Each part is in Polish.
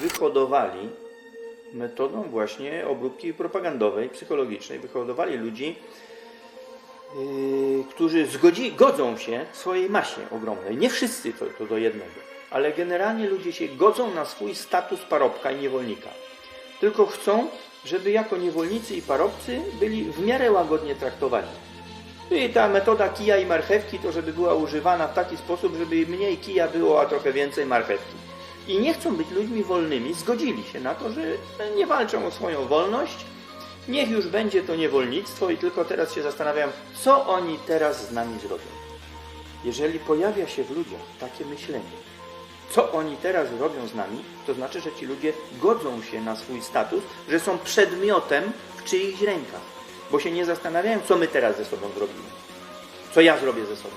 wyhodowali metodą właśnie obróbki propagandowej, psychologicznej, wyhodowali ludzi, yy, którzy zgodzi, godzą się w swojej masie ogromnej. Nie wszyscy to, to do jednego, ale generalnie ludzie się godzą na swój status parobka i niewolnika. Tylko chcą, żeby jako niewolnicy i parobcy byli w miarę łagodnie traktowani. No I ta metoda kija i marchewki to, żeby była używana w taki sposób, żeby mniej kija było, a trochę więcej marchewki. I nie chcą być ludźmi wolnymi, zgodzili się na to, że nie walczą o swoją wolność. Niech już będzie to niewolnictwo i tylko teraz się zastanawiam, co oni teraz z nami zrobią. Jeżeli pojawia się w ludziach takie myślenie, co oni teraz robią z nami, to znaczy, że ci ludzie godzą się na swój status, że są przedmiotem w czyichś rękach, bo się nie zastanawiają, co my teraz ze sobą zrobimy, co ja zrobię ze sobą,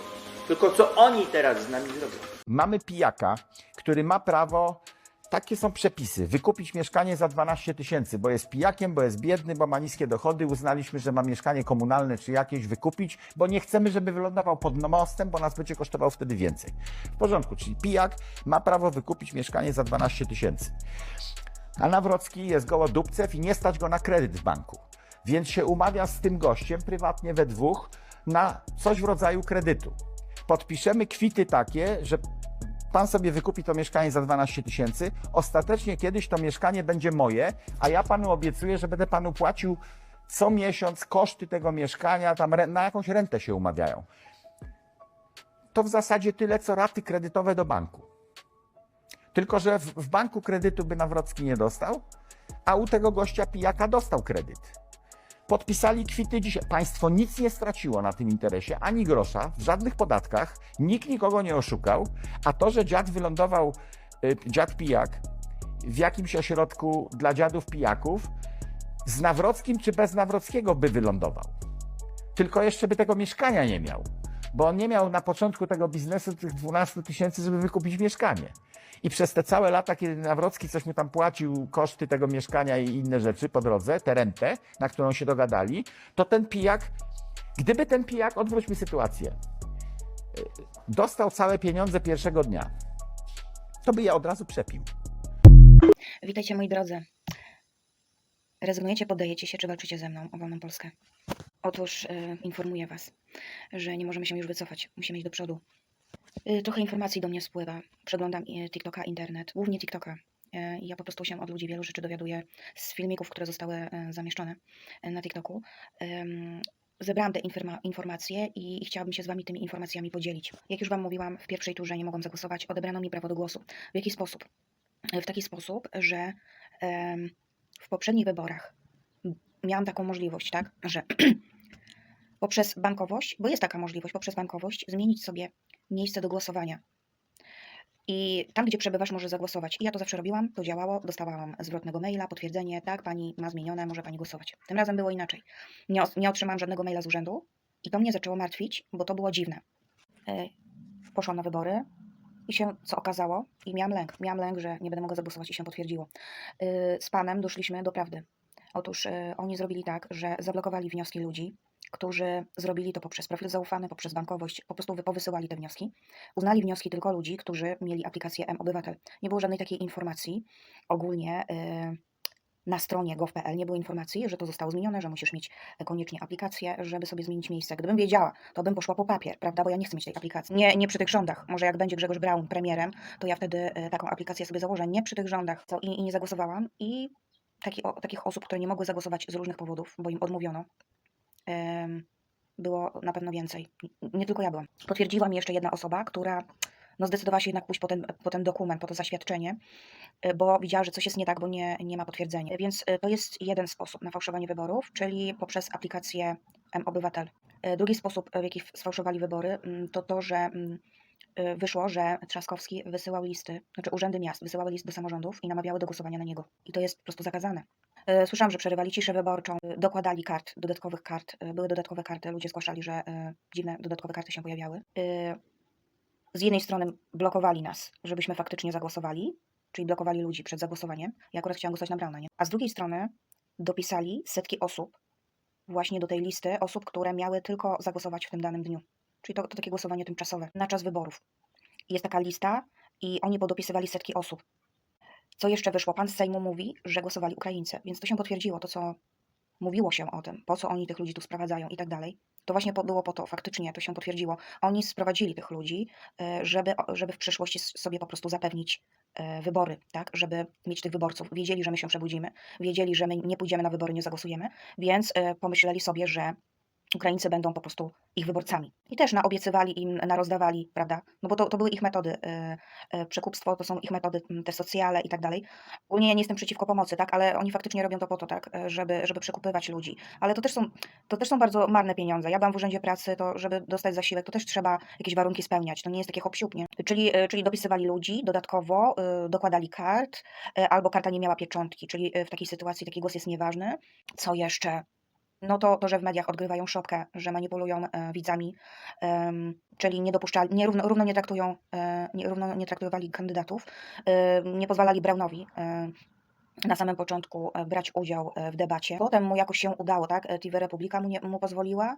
tylko co oni teraz z nami zrobią. Mamy pijaka, który ma prawo, takie są przepisy, wykupić mieszkanie za 12 tysięcy, bo jest pijakiem, bo jest biedny, bo ma niskie dochody. Uznaliśmy, że ma mieszkanie komunalne czy jakieś wykupić, bo nie chcemy, żeby wylądował pod mostem, bo nas będzie kosztował wtedy więcej. W porządku, czyli pijak ma prawo wykupić mieszkanie za 12 tysięcy. A Nawrocki jest gołodupcew i nie stać go na kredyt w banku. Więc się umawia z tym gościem prywatnie we dwóch na coś w rodzaju kredytu. Podpiszemy kwity takie, że pan sobie wykupi to mieszkanie za 12 tysięcy, ostatecznie kiedyś to mieszkanie będzie moje, a ja panu obiecuję, że będę panu płacił co miesiąc koszty tego mieszkania, tam na jakąś rentę się umawiają. To w zasadzie tyle, co raty kredytowe do banku. Tylko, że w, w banku kredytu by Nawrocki nie dostał, a u tego gościa pijaka dostał kredyt. Podpisali kwity dzisiaj. Państwo nic nie straciło na tym interesie, ani grosza, w żadnych podatkach, nikt nikogo nie oszukał, a to, że dziad wylądował, y, dziad pijak, w jakimś ośrodku dla dziadów pijaków, z Nawrockim czy bez Nawrockiego by wylądował. Tylko jeszcze by tego mieszkania nie miał, bo on nie miał na początku tego biznesu tych 12 tysięcy, żeby wykupić mieszkanie. I przez te całe lata, kiedy Nawrocki coś mu tam płacił, koszty tego mieszkania i inne rzeczy po drodze, tę rentę, na którą się dogadali, to ten pijak, gdyby ten pijak, odwróćmy sytuację, y, dostał całe pieniądze pierwszego dnia, to by je od razu przepił. Witajcie moi drodzy. Rezygnujecie, poddajecie się, czy walczycie ze mną o wolną Polskę? Otóż e, informuję Was, że nie możemy się już wycofać, musimy iść do przodu. E, trochę informacji do mnie spływa. Przeglądam e, TikToka, internet, głównie TikToka. E, ja po prostu się od ludzi wielu rzeczy dowiaduję z filmików, które zostały e, zamieszczone e, na TikToku. Em, Zebrałam te informa- informacje i chciałabym się z Wami tymi informacjami podzielić. Jak już Wam mówiłam, w pierwszej turze nie mogłam zagłosować, odebrano mi prawo do głosu. W jaki sposób? E, W taki sposób, że em, w poprzednich wyborach miałam taką możliwość, tak, że poprzez bankowość, bo jest taka możliwość, poprzez bankowość zmienić sobie miejsce do głosowania. I tam, gdzie przebywasz, możesz zagłosować. I ja to zawsze robiłam, to działało, dostawałam zwrotnego maila, potwierdzenie, tak, pani ma zmienione, może pani głosować. Tym razem było inaczej. Nie, nie otrzymałam żadnego maila z urzędu i to mnie zaczęło martwić, bo to było dziwne. E, Poszłam na wybory i się co okazało, i miałam lęk, miałam lęk, że nie będę mogła zagłosować i się potwierdziło. Y, Z panem doszliśmy do prawdy. Otóż y, oni zrobili tak, że zablokowali wnioski ludzi, którzy zrobili to poprzez profil zaufany, poprzez bankowość, po prostu wy- powysyłali te wnioski. Uznali wnioski tylko ludzi, którzy mieli aplikację M-Obywatel. Nie było żadnej takiej informacji ogólnie y, na stronie gov.pl, nie było informacji, że to zostało zmienione, że musisz mieć koniecznie aplikację, żeby sobie zmienić miejsce. Gdybym wiedziała, to bym poszła po papier, prawda, bo ja nie chcę mieć tej aplikacji. Nie, nie przy tych rządach. Może jak będzie Grzegorz Braun premierem, to ja wtedy y, taką aplikację sobie założę. Nie przy tych rządach. Co? I, I nie zagłosowałam. I taki, o, takich osób, które nie mogły zagłosować z różnych powodów, bo im odmówiono, było na pewno więcej. Nie tylko ja byłam. Potwierdziła mi jeszcze jedna osoba, która no zdecydowała się jednak pójść po ten, po ten dokument, po to zaświadczenie, y, bo widziała, że coś jest nie tak, bo nie, nie ma potwierdzenia. Więc y, to jest jeden sposób na fałszowanie wyborów, czyli poprzez aplikację M-Obywatel. Y, Drugi sposób, w jaki sfałszowali wybory, mm, to to, że mm, wyszło, że Trzaskowski wysyłał listy, znaczy urzędy miast wysyłały list do samorządów i namawiały do głosowania na niego. I to jest po prostu zakazane. E, Słyszałam, że przerywali ciszę wyborczą, e, dokładali kart, dodatkowych kart. Były dodatkowe karty, ludzie zgłaszali, że dziwne dodatkowe karty się pojawiały. Z jednej strony blokowali nas, żebyśmy faktycznie zagłosowali, czyli blokowali ludzi przed zagłosowaniem. Ja akurat chciałam głosować na Brauna, nie? A z drugiej strony dopisali setki osób właśnie do tej listy osób, które miały tylko zagłosować w tym danym dniu. Czyli to, to takie głosowanie tymczasowe na czas wyborów. Jest taka lista i oni podopisywali setki osób. Co jeszcze wyszło? Pan z Sejmu mówi, że głosowali Ukraińcy, więc to się potwierdziło, to co mówiło się o tym, po co oni tych ludzi tu sprowadzają i tak dalej. To właśnie było po to, faktycznie to się potwierdziło. Oni sprowadzili tych ludzi, e, żeby, żeby w przyszłości sobie po prostu zapewnić e, wybory, tak? Żeby mieć tych wyborców. Wiedzieli, że my się przebudzimy, wiedzieli, że my nie pójdziemy na wybory, nie zagłosujemy, więc e, pomyśleli sobie, że Ukraińcy będą po prostu ich wyborcami. I też naobiecywali im, narozdawali, prawda? No bo to, to były ich metody. e, e, Przekupstwo to są ich metody, te socjale i tak dalej. Ogólnie ja nie jestem przeciwko pomocy, tak? Ale oni faktycznie robią to po to, tak? Żeby, żeby przekupywać ludzi. Ale to też, są, to też są bardzo marne pieniądze. Ja byłam w urzędzie pracy, to żeby dostać zasiłek, to też trzeba jakieś warunki spełniać. To nie jest takie hop? Czyli, e, czyli dopisywali ludzi dodatkowo, dokładali kart, albo karta nie miała pieczątki, czyli w takiej sytuacji taki głos jest nieważny. Co jeszcze? No to, to, że w mediach odgrywają szopkę, że manipulują e, widzami, czyli nie dopuszczali, nie równo, równo nie traktują, e, nie, równo nie traktowali kandydatów, e, nie pozwalali Braunowi e, na samym początku brać udział w debacie. Potem mu jakoś się udało, tak? TV Republika mu, nie, mu pozwoliła.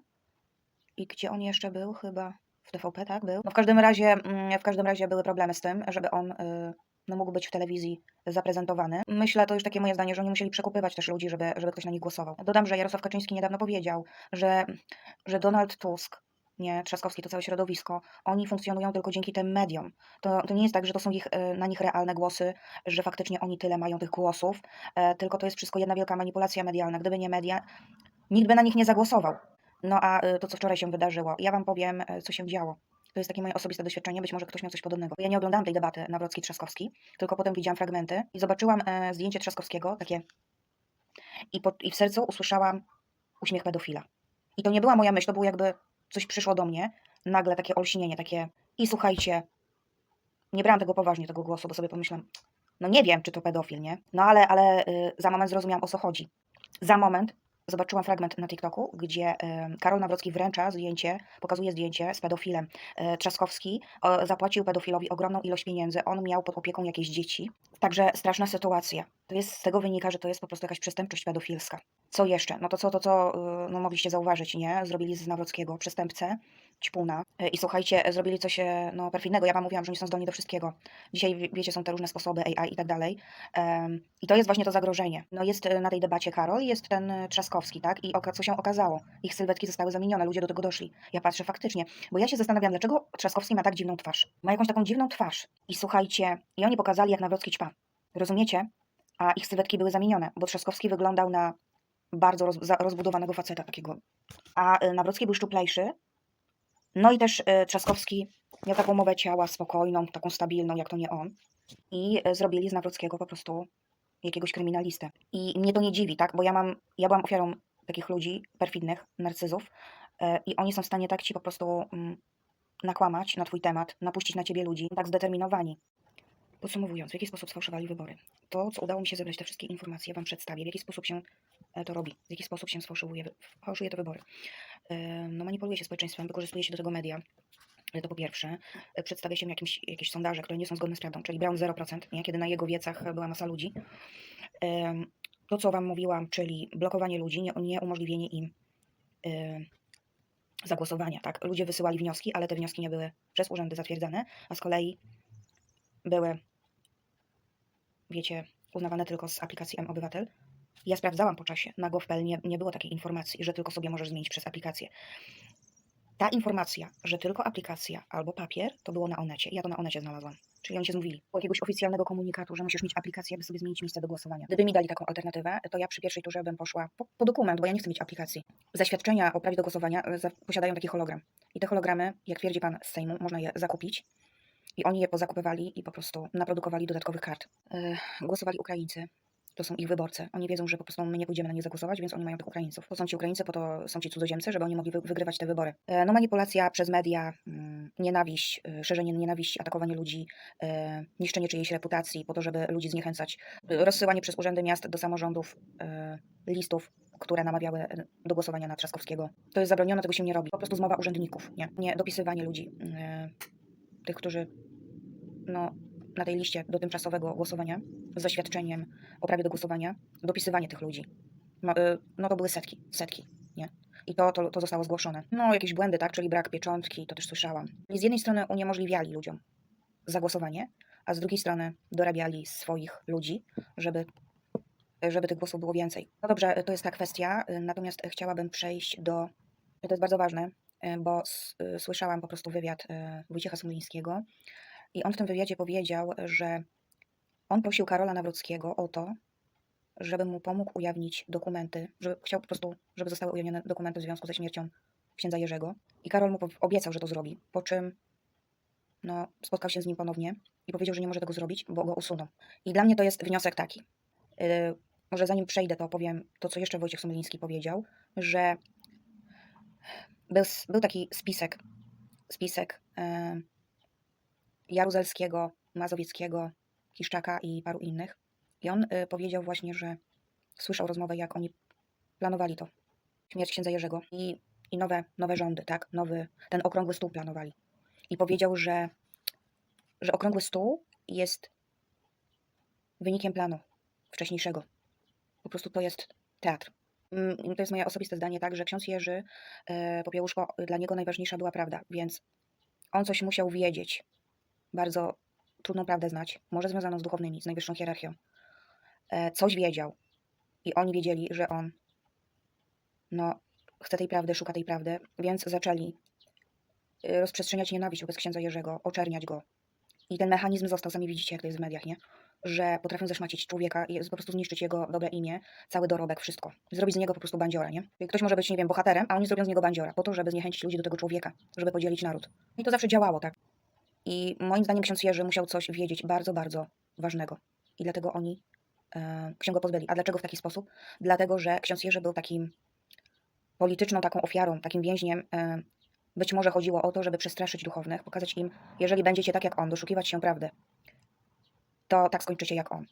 I gdzie on jeszcze był? Chyba w TVP, tak? Był. No w każdym razie, mm, w każdym razie były problemy z tym, żeby on no, mógł być w telewizji zaprezentowany. Myślę, to już takie moje zdanie, że oni musieli przekupywać też ludzi, żeby, żeby ktoś na nich głosował. Dodam, że Jarosław Kaczyński niedawno powiedział, że, że Donald Tusk, nie, Trzaskowski, to całe środowisko, oni funkcjonują tylko dzięki tym mediom. To, to nie jest tak, że to są ich, y, na nich realne głosy, że faktycznie oni tyle mają tych głosów, e, tylko to jest wszystko jedna wielka manipulacja medialna. Gdyby nie media, nikt by na nich nie zagłosował. No a y, to, co wczoraj się wydarzyło, ja wam powiem, co się działo. To jest takie moje osobiste doświadczenie, być może ktoś miał coś podobnego. Ja nie oglądałam tej debaty Nawrocki-Trzaskowski, tylko potem widziałam fragmenty i zobaczyłam e, zdjęcie Trzaskowskiego, takie i, po, i w sercu usłyszałam uśmiech pedofila. I to nie była moja myśl, to było jakby coś przyszło do mnie, nagle takie olśnienie, takie i słuchajcie, nie brałam tego poważnie, tego głosu, bo sobie pomyślałam, no nie wiem, czy to pedofil, nie? No ale, ale y, za moment zrozumiałam, o co chodzi. Za moment zobaczyłam fragment na TikToku, gdzie Karol Nawrocki wręcza zdjęcie, pokazuje zdjęcie z pedofilem. E, Trzaskowski zapłacił pedofilowi ogromną ilość pieniędzy, on miał pod opieką jakieś dzieci. Także straszna sytuacja. To jest, z tego wynika, że to jest po prostu jakaś przestępczość pedofilska. Co jeszcze? No to co, to co y, no, mogliście zauważyć, nie? Zrobili z Nawrockiego przestępcę, ćpuna. E, I słuchajcie, zrobili coś e, no, perfidnego. Ja wam mówiłam, że oni są zdolni do wszystkiego. Dzisiaj, wie- wiecie, są te różne sposoby AI i tak dalej. I to jest właśnie to zagrożenie. No jest e, na tej debacie Karol, jest ten e, Trzaskowski, tak? I co się okazało? Ich sylwetki zostały zamienione, ludzie do tego doszli. Ja patrzę faktycznie, bo ja się zastanawiam, dlaczego Trzaskowski ma tak dziwną twarz. Ma jakąś taką dziwną twarz. I słuchajcie, i oni pokazali, jak Nawrocki ćpa. Rozumiecie? A ich sylwetki były zamienione, bo Trzaskowski wyglądał na bardzo roz, rozbudowanego faceta takiego. A e, Nawrocki był szczuplejszy. No i też e, Trzaskowski miał taką mowę ciała spokojną, taką stabilną, jak to nie on. I e, zrobili z Nawrockiego po prostu jakiegoś kryminalistę. I mnie to nie dziwi, tak? Bo ja mam, ja byłam ofiarą takich ludzi, perfidnych, narcyzów i oni są w stanie tak ci po prostu mm, nakłamać na twój temat, napuścić na ciebie ludzi, tak zdeterminowani. Podsumowując, w jaki sposób sfałszowali wybory? To, co udało mi się zebrać, te wszystkie informacje wam przedstawię, w jaki sposób się e, to robi, w jaki sposób się sfałszowuje, fałszuje te wybory. E, No manipuluje się społeczeństwem, wykorzystuje się do tego media, E, to po pierwsze, przedstawia się jakimś, jakieś sondaże, które nie są zgodne z prawdą, czyli Brown 0%, nie? kiedy na jego wiecach była masa ludzi. To, co Wam mówiłam, czyli blokowanie ludzi, nie, nie umożliwienie im zagłosowania. Tak? Ludzie wysyłali wnioski, ale te wnioski nie były przez urzędy zatwierdzane, a z kolei były, wiecie, uznawane tylko z aplikacji M-Obywatel. Ja sprawdzałam po czasie, na gov.pl nie, nie było takiej informacji, że tylko sobie możesz zmienić przez aplikację. Ta informacja, że tylko aplikacja albo papier, to było na Onecie. Ja to na Onecie znalazłam. Czyli oni się zmówili. Było jakiegoś oficjalnego komunikatu, że musisz mieć aplikację, aby sobie zmienić miejsce do głosowania. Gdyby mi dali taką alternatywę, to ja przy pierwszej turze bym poszła po, po dokument, bo ja nie chcę mieć aplikacji. Zaświadczenia o prawie do głosowania e, posiadają taki hologram. I te hologramy, jak twierdzi pan z Sejmu, można je zakupić. I oni je pozakupywali i po prostu naprodukowali dodatkowych kart. E, głosowali Ukraińcy. To są ich wyborcy. Oni wiedzą, że po prostu my nie pójdziemy na nich zagłosować, więc oni mają tych Ukraińców. To są ci Ukraińcy, po to są ci cudzoziemcy, żeby oni mogli wy- wygrywać te wybory. E, No manipulacja przez media, mm, nienawiść, e, szerzenie nienawiści, atakowanie ludzi, niszczenie czyjejś reputacji po to, żeby ludzi zniechęcać, rozsyłanie przez urzędy miast do samorządów listów, które namawiały do głosowania na Trzaskowskiego. To jest zabronione, tego się nie robi. Po prostu zmowa urzędników, nie, nie dopisywanie ludzi, tych, którzy no, na tej liście do tymczasowego głosowania z zaświadczeniem o prawie do głosowania, dopisywanie tych ludzi. No, y, no to były setki, setki, nie? I to, to, to zostało zgłoszone. No, jakieś błędy, tak, czyli brak pieczątki, to też słyszałam. I z jednej strony uniemożliwiali ludziom zagłosowanie, a z drugiej strony dorabiali swoich ludzi, żeby, żeby tych głosów było więcej. No dobrze, to jest ta kwestia, natomiast chciałabym przejść do, to jest bardzo ważne, bo s- y, słyszałam po prostu wywiad y, Wojciecha Smulińskiego i on w tym wywiadzie powiedział, że on prosił Karola Nawrockiego o to, żeby mu pomógł ujawnić dokumenty, żeby chciał po prostu, żeby zostały ujawnione dokumenty w związku ze śmiercią księdza Jerzego. I Karol mu obiecał, że to zrobi, po czym no, spotkał się z nim ponownie i powiedział, że nie może tego zrobić, bo go usuną. I dla mnie to jest wniosek taki. Yy, może zanim przejdę, to powiem to, co jeszcze Wojciech Somoliński powiedział, że był, był taki spisek, spisek yy, Jaruzelskiego, Mazowieckiego, Kiszczaka i paru innych. I on y, powiedział właśnie, że słyszał rozmowę, jak oni planowali to. Śmierć księdza Jerzego i, i nowe, nowe rządy, tak? Nowy, ten okrągły stół planowali. I powiedział, że, że okrągły stół jest wynikiem planu wcześniejszego. Po prostu to jest teatr. Mm, To jest moje osobiste zdanie, tak, że ksiądz Jerzy e, Popiełuszko, dla niego najważniejsza była prawda, więc on coś musiał wiedzieć. Bardzo trudną prawdę znać, może związaną z duchownymi, z najwyższą hierarchią. E, Coś wiedział i oni wiedzieli, że on no, chce tej prawdy, szuka tej prawdy, więc zaczęli y, rozprzestrzeniać nienawiść wobec księdza Jerzego, oczerniać go. I ten mechanizm został, sami widzicie, jak to jest w mediach, nie? Że potrafią zeszmacić człowieka i po prostu zniszczyć jego dobre imię, cały dorobek, wszystko. Zrobić z niego po prostu bandziora, nie? Ktoś może być, nie wiem, bohaterem, a oni zrobią z niego bandziora, po to, żeby zniechęcić ludzi do tego człowieka, żeby podzielić naród. I to zawsze działało, tak? I moim zdaniem ksiądz Jerzy musiał coś wiedzieć bardzo, bardzo ważnego. I dlatego oni e, się pozbyli. A dlaczego w taki sposób? Dlatego, że ksiądz Jerzy był takim polityczną taką ofiarą, takim więźniem. e, Być może chodziło o to, żeby przestraszyć duchownych, pokazać im, jeżeli będziecie tak jak on, doszukiwać się prawdy, to tak skończycie jak on.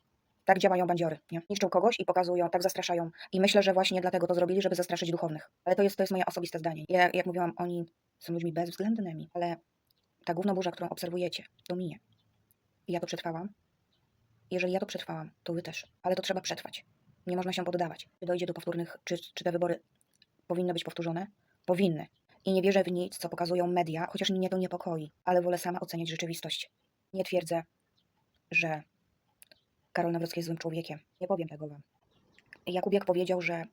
Tak działają bandziory. Nie? Niszczą kogoś i pokazują, tak zastraszają. I myślę, że właśnie dlatego to zrobili, żeby zastraszyć duchownych. Ale to jest, to jest moje osobiste zdanie. Ja, jak mówiłam, oni są ludźmi bezwzględnymi, ale ta główna burza, którą obserwujecie, to minie. I ja to przetrwałam. Jeżeli ja to przetrwałam, to wy też. Ale to trzeba przetrwać. Nie można się poddawać. Dojdzie do powtórnych, czy, czy te wybory powinny być powtórzone? Powinny. I nie wierzę w nic, co pokazują media, chociaż mnie to niepokoi, ale wolę sama oceniać rzeczywistość. Nie twierdzę, że Karol Nawrocki jest złym człowiekiem. Nie powiem tego wam. Jakubiak powiedział, że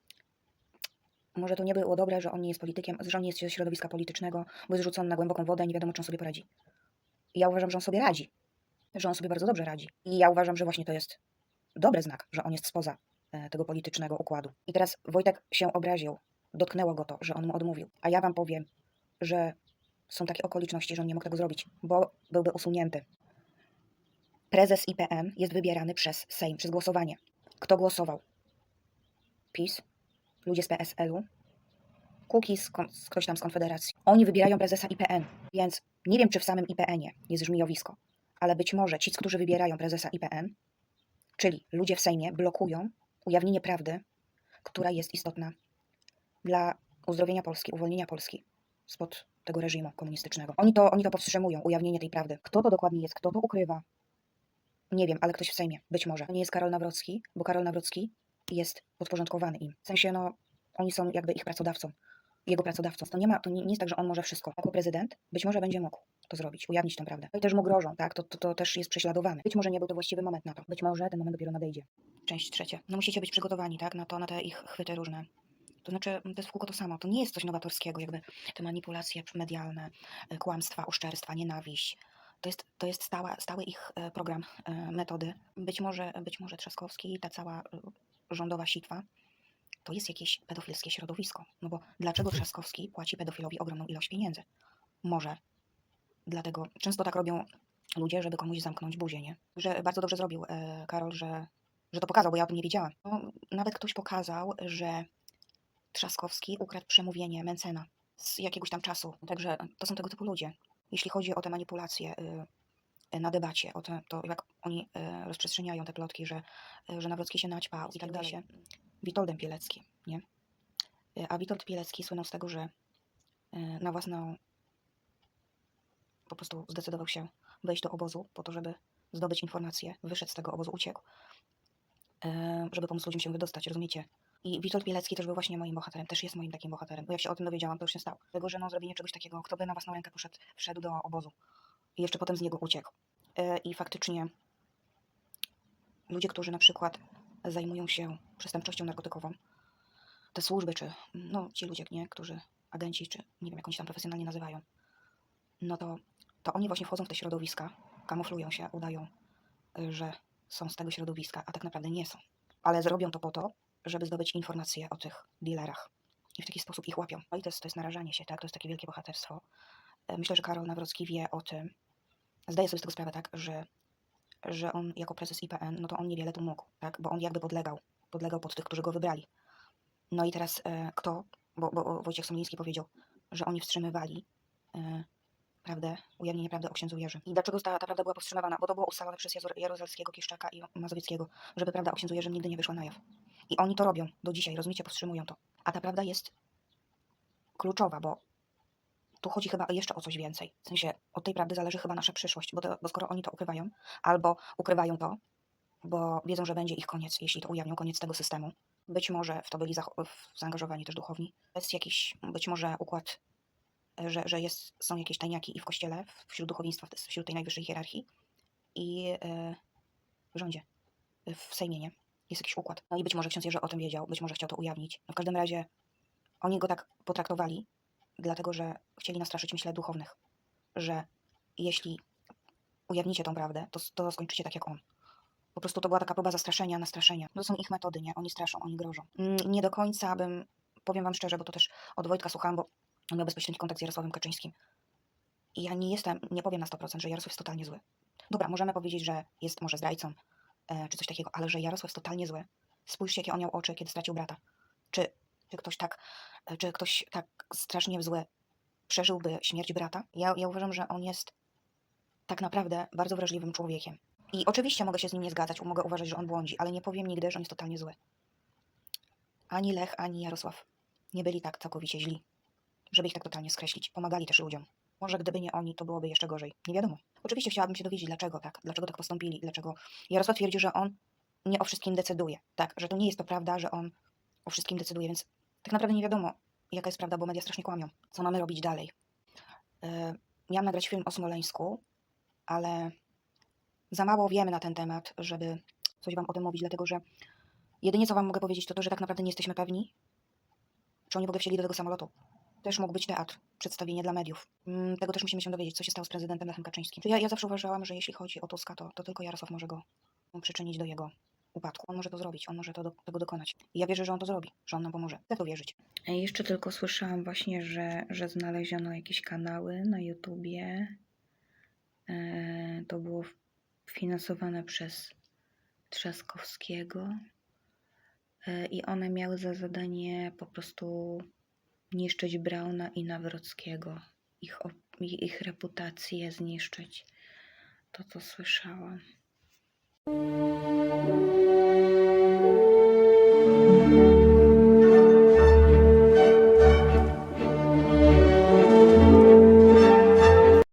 może to nie było dobre, że on nie jest politykiem, że on nie jest ze środowiska politycznego, bo jest rzucony na głęboką wodę i nie wiadomo, czy on sobie poradzi. I ja uważam, że on sobie radzi. Że on sobie bardzo dobrze radzi. I ja uważam, że właśnie to jest dobry znak, że on jest spoza e, tego politycznego układu. I teraz Wojtek się obraził. Dotknęło go to, że on mu odmówił. A ja wam powiem, że są takie okoliczności, że on nie mógł tego zrobić, bo byłby usunięty. Prezes IPN jest wybierany przez Sejm, przez głosowanie. Kto głosował? PiS, ludzie z PSL-u, Kukiz, ktoś tam z Konfederacji. Oni wybierają prezesa IPN, więc nie wiem, czy w samym IPN-ie jest żmijowisko, ale być może ci, którzy wybierają prezesa IPN, czyli ludzie w Sejmie, blokują ujawnienie prawdy, która jest istotna dla uzdrowienia Polski, uwolnienia Polski spod tego reżimu komunistycznego. Oni to, oni to powstrzymują, ujawnienie tej prawdy. Kto to dokładnie jest, kto to ukrywa? Nie wiem, ale ktoś w Sejmie, być może. To nie jest Karol Nawrocki, bo Karol Nawrocki jest podporządkowany im. W sensie, no, oni są jakby ich pracodawcą, jego pracodawcą. To nie, ma, to nie, nie jest tak, że on może wszystko. Jako prezydent być może będzie mógł to zrobić, ujawnić tę prawdę. No i też mu grożą, tak? To, to, to też jest prześladowany. Być może nie był to właściwy moment na to. Być może ten moment dopiero nadejdzie. Część trzecia. No musicie być przygotowani, tak? Na to, na te ich chwyty różne. To znaczy, to jest w kółko to samo. To nie jest coś nowatorskiego, jakby te manipulacje medialne, e, kłamstwa, oszczerstwa, nienawiść. To jest, to jest stała, stały ich e, program, e, metody. Być może, być może Trzaskowski i ta cała rządowa sitwa to jest jakieś pedofilskie środowisko. No bo dlaczego Trzaskowski płaci pedofilowi ogromną ilość pieniędzy? Może dlatego, często tak robią ludzie, żeby komuś zamknąć buzię, nie? Że bardzo dobrze zrobił e, Karol, że, że to pokazał, bo ja o tym nie wiedziałam. No, nawet ktoś pokazał, że Trzaskowski ukradł przemówienie Mencena z jakiegoś tam czasu. Także to są tego typu ludzie. Jeśli chodzi o te manipulacje y, na debacie, o te, to jak oni y, rozprzestrzeniają te plotki, że, y, że Nawrocki się naćpał i tak dalej. się Witoldem Pieleckim, nie? A Witold Pielecki słynął z tego, że na własną po prostu zdecydował się wejść do obozu po to, żeby zdobyć informacje, wyszedł z tego obozu, uciekł, e, żeby pomóc ludziom się wydostać, rozumiecie? I Witold Pielecki też był właśnie moim bohaterem, też jest moim takim bohaterem, bo jak się o tym dowiedziałam, to już się stało. Dlatego, że no, zrobienie czegoś takiego, kto by na własną rękę poszedł, wszedł do obozu i jeszcze potem z niego uciekł. E, I faktycznie ludzie, którzy na przykład zajmują się przestępczością narkotykową, te służby, czy no ci ludzie, nie, którzy agenci, czy nie wiem, jak oni się tam profesjonalnie nazywają, no to, to oni właśnie wchodzą w te środowiska, kamuflują się, udają, y, że są z tego środowiska, a tak naprawdę nie są. Ale zrobią to po to, żeby zdobyć informacje o tych dealerach. I w taki sposób ich łapią. No i to jest, to jest narażanie się, tak? To jest takie wielkie bohaterstwo. E, Myślę, że Karol Nawrocki wie o tym. Zdaje sobie z tego sprawę, tak, że, że on jako prezes IPN, no to on niewiele tu mógł, tak? Bo on jakby podlegał, podlegał pod tych, którzy go wybrali. No i teraz e, kto, bo, bo Wojciech Somliński powiedział, że oni wstrzymywali e, prawdę, ujawnienie prawdy o księdzu Jerzy. I dlaczego ta, ta prawda była powstrzymywana? Bo to było ustalone przez Jaruzelskiego, Kiszczaka i Mazowieckiego, żeby prawda o księdzu Jerzym nigdy nie wyszła na jaw. I oni to robią do dzisiaj, rozumiecie, powstrzymują to. A ta prawda jest kluczowa, bo tu chodzi chyba jeszcze o coś więcej. W sensie od tej prawdy zależy chyba nasza przyszłość, bo, to, bo skoro oni to ukrywają, albo ukrywają to, bo wiedzą, że będzie ich koniec, jeśli to ujawnią, koniec tego systemu. Być może w to byli w- zaangażowani też duchowni. Jest jakiś, być może układ, że, że jest, są jakieś tajniaki i w kościele, wśród duchowieństwa, wśród tej najwyższej hierarchii i e, w rządzie, w Sejmie, nie? Jest jakiś układ. No i być może ksiądz Jerzy o tym wiedział, być może chciał to ujawnić. No w każdym razie oni go tak potraktowali, dlatego że chcieli nastraszyć, myślę, duchownych, że jeśli ujawnicie tą prawdę, to, to skończycie tak jak on. Po prostu to była taka próba zastraszenia, nastraszenia. To są ich metody, nie? Oni straszą, oni grożą. Mm, Nie do końca bym, powiem wam szczerze, bo to też od Wojtka słuchałam, bo on miał bezpośredni kontakt z Jarosławem Kaczyńskim. I ja nie jestem, nie powiem na 100%, że Jarosław jest totalnie zły. Dobra, możemy powiedzieć, że jest może zdrajcą, e, czy coś takiego, ale że Jarosław jest totalnie zły. Spójrzcie, jakie on miał oczy, kiedy stracił brata. Czy, czy ktoś tak, czy ktoś tak strasznie złe przeżyłby śmierć brata? Ja, ja uważam, że on jest tak naprawdę bardzo wrażliwym człowiekiem. I oczywiście mogę się z nim nie zgadzać, mogę uważać, że on błądzi, ale nie powiem nigdy, że on jest totalnie zły. Ani Lech, ani Jarosław nie byli tak całkowicie źli, żeby ich tak totalnie skreślić. Pomagali też ludziom. Może gdyby nie oni, to byłoby jeszcze gorzej. Nie wiadomo. Oczywiście chciałabym się dowiedzieć, dlaczego tak, dlaczego tak postąpili, dlaczego Jarosław twierdzi, że on nie o wszystkim decyduje, tak, że to nie jest to prawda, że on o wszystkim decyduje, więc tak naprawdę nie wiadomo, jaka jest prawda, bo media strasznie kłamią. Co mamy robić dalej? Yy, miałam nagrać film o Smoleńsku, ale za mało wiemy na ten temat, żeby coś Wam o tym mówić, dlatego że jedynie co Wam mogę powiedzieć, to to, że tak naprawdę nie jesteśmy pewni, czy oni w ogóle wsiedli do tego samolotu. Też mógł być teatr, przedstawienie dla mediów. Mm, Tego też musimy się dowiedzieć, co się stało z prezydentem Lechem Kaczyńskim. Ja, ja zawsze uważałam, że jeśli chodzi o Tuska, to, to tylko Jarosław może go przyczynić do jego upadku. On może to zrobić, on może to do, tego dokonać. I ja wierzę, że on to zrobi, że on nam pomoże. Chcę to wierzyć. Jeszcze tylko słyszałam właśnie, że, że znaleziono jakieś kanały na YouTubie. E, to było finansowane przez Trzaskowskiego. E, I one miały za zadanie po prostu niszczyć Brauna i Nawrockiego. Ich, ich reputację zniszczyć. To, co słyszałam. Música